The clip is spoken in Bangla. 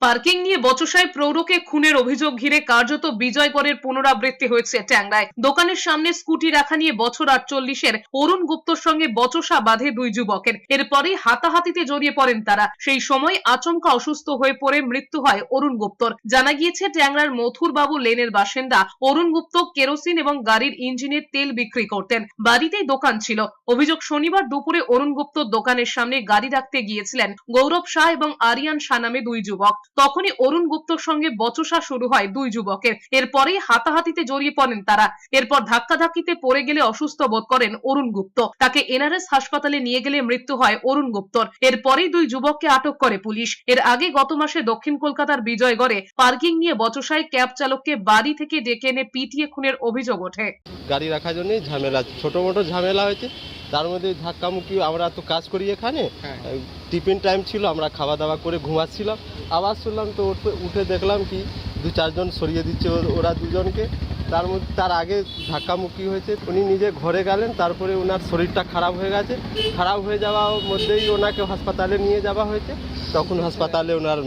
পার্কিং নিয়ে বচসায় প্রৌঢ়কে খুনের অভিযোগ ঘিরে কার্যত বিজয় বিজয়গড়ের পুনরাবৃত্তি হয়েছে ট্যাংরায়। দোকানের সামনে স্কুটি রাখা নিয়ে বছর আটচল্লিশের অরুণ গুপ্তর সঙ্গে বচসা বাঁধে দুই যুবকের। এরপরেই হাতাহাতিতে জড়িয়ে পড়েন তারা। সেই সময় আচমকা অসুস্থ হয়ে পড়ে মৃত্যু হয় অরুণ গুপ্তর। জানা গিয়েছে, ট্যাংরার মথুরবাবু লেনের বাসিন্দা। অরুণ গুপ্ত কেরোসিন এবং গাড়ির ইঞ্জিনের তেল বিক্রি করতেন। বাড়িতেই দোকান ছিল। অভিযোগ শনিবার দুপুরে অরুণ গুপ্ত দোকানের সামনে গাড়ি রাখতে গিয়েছিলেন। গৌরব শাহ এবং আরিয়ান শাহ নামে দুই যুবক। তখনই অরুণ গুপ্তর সঙ্গে বচসা শুরু হয় দুই যুবকের। এরপরেই হাতাহাতিতে জড়িয়ে পড়েন তারা। এরপর ধাক্কাধাক্কিতে পড়ে গেলে অসুস্থ বোধ করেন অরুণ গুপ্ত। তাকে এনআরএস হাসপাতালে নিয়ে গেলে মৃত্যু হয় অরুণ গুপ্তর। এরপরেই দুই যুবককে আটক করে পুলিশ। এর আগে গত মাসে দক্ষিণ কলকাতার বিজয়গড়ে পার্কিং নিয়ে বচসায় ক্যাব চালককে বাড়ি থেকে ডেকে এনে পিটিয়ে খুনের অভিযোগ ওঠে। গাড়ি রাখার জন্যই ঝামেলা, ছোটো মোটো ঝামেলা হয়েছে। তার মধ্যে ধাক্কামুক্কি আমরা তো কাজ করি এখানে। হ্যাঁ। টিফিন টাইম ছিল আমরা খাওয়া দাওয়া করে ঘুমাচ্ছিলাম। আবার শুনলাম তো উঠে দেখলাম কি দু চারজন সরিয়ে দিচ্ছে ও- ওরা দুজনকে। তার মধ্যে তার আগে ধাক্কামুক্কি হয়েছে। উনি নিজে ঘরে গেলেন তারপরে ওনার শরীরটা খারাপ হয়ে গেছে। খারাপ হয়ে যাওয়ার মধ্যেই ওনাকে হাসপাতালে নিয়ে যাওয়া হয়েছে। তখন হাসপাতালে ওনার